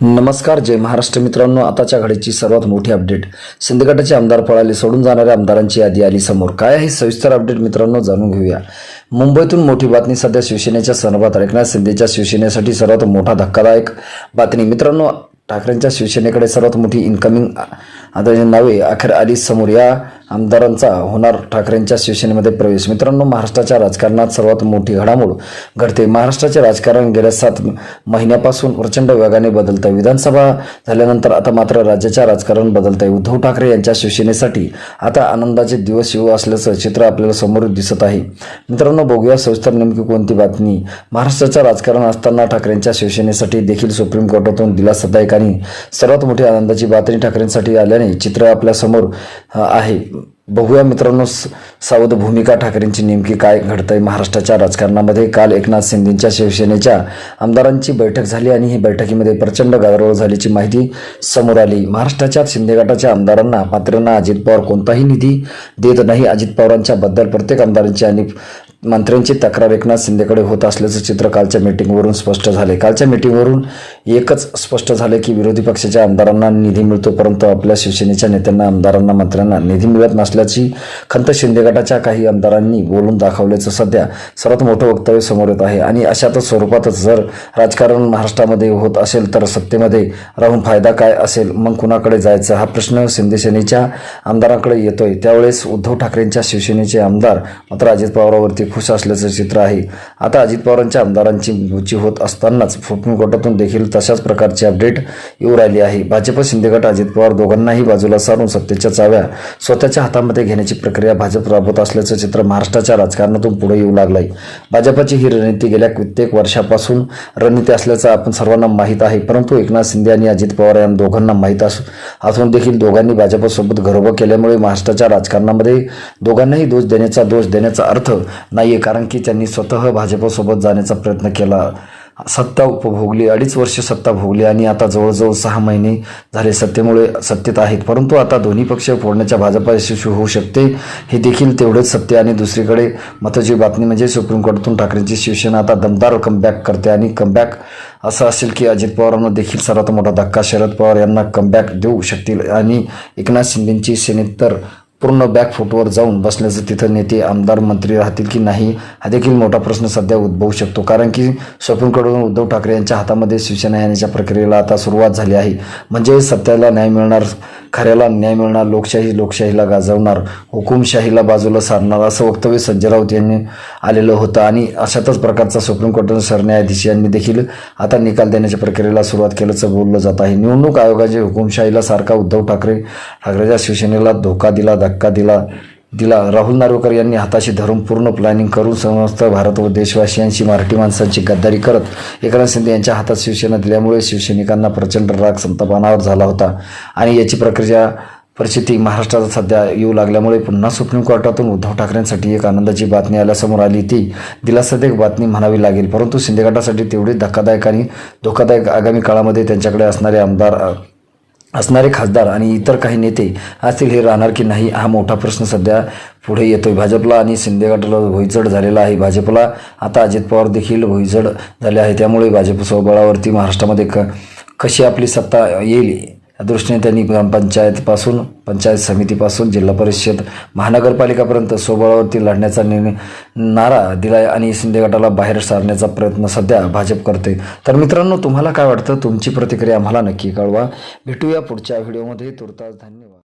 नमस्कार जय महाराष्ट्र मित्रांनो. आताच्या घडीची सर्वात मोठी अपडेट. सिंधगटाचे आमदार पळाले सोडून जाणाऱ्या आमदारांची यादी आली समोर. काय आहे सविस्तर अपडेट मित्रांनो जाणून घेऊया. मुंबईतून मोठी बातमी सध्या शिवसेनेच्या संदर्भात एकनाथ शिंदेच्या शिवसेनेसाठी सर्वात मोठा धक्कादायक बातमी मित्रांनो ठाकरेंच्या शिवसेनेकडे सर्वात मोठी इन्कमिंग आदरणीय नावे अखेर आली समोर या आमदारांचा होणार ठाकरेंच्या शिवसेनेमध्ये प्रवेश. मित्रांनो महाराष्ट्राच्या राजकारणात सर्वात मोठी घडामोड घडते. महाराष्ट्राचे राजकारण गेल्या सात महिन्यापासून प्रचंड वेगाने बदलत. आहे विधानसभा झाल्यानंतर आता मात्र राज्याच्या राजकारण बदलत आहे उद्धव ठाकरे यांच्या शिवसेनेसाठी आता आनंदाचे दिवस येऊ असल्याचं चित्र आपल्याला समोर दिसत आहे. मित्रांनो बघूया सविस्तर नेमकी कोणती बातमी. महाराष्ट्राचं राजकारण असताना ठाकरेंच्या शिवसेनेसाठी देखील सुप्रीम कोर्टातून दिलासादायक आणि सर्वात मोठी आनंदाची बातमी ठाकरेंसाठी आल्या ठिकाणी चित्र आपल्यासमोर आहे. बघूया मित्रांनो सावध भूमिका ठाकरेंची नेमकी काय घडतंय महाराष्ट्राच्या राजकारणामध्ये. काल एकनाथ शिंदेच्या शिवसेनेच्या आमदारांची बैठक झाली आणि ही बैठकीमध्ये प्रचंड गदारोळ झाल्याची माहिती समोर आली. महाराष्ट्राच्या शिंदे गटाच्या आमदारांना पात्रांना अजित पवार कोणताही निधी देत नाही. अजित पवारांच्या बद्दल प्रत्येक आमदारांची आणि मंत्र्यांची तक्रार एकनाथ शिंदेकडे होत असल्याचं चित्र कालच्या मीटिंगवरून स्पष्ट झाले. कालच्या मीटिंगवरून एकच स्पष्ट झाले की विरोधी पक्षाच्या आमदारांना निधी मिळतो परंतु आपल्या शिवसेनेच्या नेत्यांना आमदारांना मंत्र्यांना निधी मिळत नसल्याची खंत शिंदे गटाच्या काही आमदारांनी बोलून दाखवल्याचं सध्या सर्वात मोठं वक्तव्य समोर येत आहे. आणि अशातच स्वरूपातच जर राजकारण महाराष्ट्रामध्ये होत असेल तर सत्तेमध्ये राहून फायदा काय असेल मग कुणाकडे जायचं? हा प्रश्न शिंदेसेनेच्या आमदारांकडे येतोय. त्यावेळेस उद्धव ठाकरेंच्या शिवसेनेचे आमदार मात्र अजित पवारावरती खुश असल्याचं चित्र आहे. आता अजित पवारांच्या आमदारांची बुची होत असतानाच सुप्रीम कोर्टातून देखील तशाच प्रकारची अपडेट येऊ राहिली आहे. भाजप शिंदेगट अजित पवार दोघांनाही बाजूला सारून सत्तेच्या चाव्या स्वतःच्या हातामध्ये घेण्याची प्रक्रिया भाजप राबवत असल्याचं चित्र महाराष्ट्राच्या राजकारणातून पुढे येऊ लागलंय. भाजपची ही रणनीती गेल्या कित्येक वर्षापासून रणनीती असल्याचं आपण सर्वांना माहीत आहे. परंतु एकनाथ शिंदे आणि अजित पवार या दोघांना माहीत असून देखील दोघांनी भाजपसोबत घरोबा केल्यामुळे महाराष्ट्राच्या राजकारणामध्ये दोघांनाही दोष देण्याचा दोष देण्याचा अर्थ नाही आहे कारण की त्यांनी स्वतः भाजपसोबत जाण्याचा प्रयत्न केला. सत्ता उपभोगली अडीच वर्ष सत्ता भोगली आणि आता जवळजवळ सहा महिने झाले सत्तेमुळे सत्तेत आहेत. परंतु आता दोन्ही पक्ष फोडण्याच्या भाजपा यशस्वी होऊ शकते हे देखील तेवढेच सत्य आणि दुसरीकडे महत्त्वाची बातमी म्हणजे सुप्रीम कोर्टातून ठाकरेंची शिवसेना आता दमदार कमबॅक करते आणि कमबॅक असं असेल की अजित पवारांना देखील सर्वात मोठा धक्का शरद पवार यांना कमबॅक देऊ शकतील. आणि एकनाथ शिंदेंची सेनेत तर पूर्ण बॅक फुटवर जाऊन बसल्याचं तिथं नेते आमदार मंत्री राहतील की नाही हा देखील मोठा प्रश्न सध्या उद्भवू शकतो. कारण की स्वप्नकडून उद्धव ठाकरे यांच्या हातामध्ये शिवसेना येण्याच्या प्रक्रियेला आता सुरुवात झाली आहे. म्हणजे सत्याला न्याय मिळणार खऱ्याला न्याय मिळणार लोकशाही लोकशाहीला गाजवणार हुकुमशाहीला बाजूला सारणार असं वक्तव्य संजय राऊत यांनी आलेलं होतं. आणि अशातच प्रकारचा सुप्रीम कोर्टाचे सरन्यायाधीश यांनी देखील आता निकाल देण्याच्या प्रक्रियेला सुरुवात केल्याचं बोललं जात आहे. निवडणूक आयोगाचे हुकुमशाहीला सारखा उद्धव ठाकरे ठाकरेच्या शिवसेनेला धोका दिला धक्का दिला दिला. राहुल नार्वेकर यांनी हाताशी धरून पूर्ण प्लॅनिंग करून समस्त भारत व देशवासियांशी मराठी माणसांची गद्दारी करत एकनाथ शिंदे यांच्या हातात शिवसेना दिल्यामुळे शिवसैनिकांना प्रचंड राग संतापनावर झाला होता. आणि याची प्रक्रिया परिस्थिती महाराष्ट्रात सध्या येऊ लागल्यामुळे पुन्हा सुप्रीम कोर्टातून उद्धव ठाकरेंसाठी एक आनंदाची बातमी आल्यासमोर आली. ती दिलासादायक बातमी म्हणावी लागेल. परंतु शिंदेगटासाठी तेवढी धक्कादायक आणि धोकादायक आगामी काळामध्ये त्यांच्याकडे असणारे आमदार असणारे खासदार आणि इतर काही नेते असतील हे राहणार की नाही हा मोठा प्रश्न सध्या पुढे येतोय. भाजपला आणि शिंदे गटाला भोईजड झालेला आहे. भाजपला आता अजित पवार देखील भोईजड झाले आहे. त्यामुळे भाजप स्वबळावरती महाराष्ट्रामध्ये क कशी आपली सत्ता येईल? या दृष्टीने त्यांनी ग्रामपंचायतपासून पंचायत समितीपासून जिल्हा परिषद महानगरपालिकापर्यंत स्वबळावरती लढण्याचा निर्णय नारा दिलाय आणि शिंदे गटाला बाहेर सारण्याचा प्रयत्न सध्या भाजप करते तर मित्रांनो तुम्हाला काय वाटतं? तुमची प्रतिक्रिया आम्हाला नक्की कळवा. भेटूया पुढच्या व्हिडिओमध्ये. तुर्तास धन्यवाद.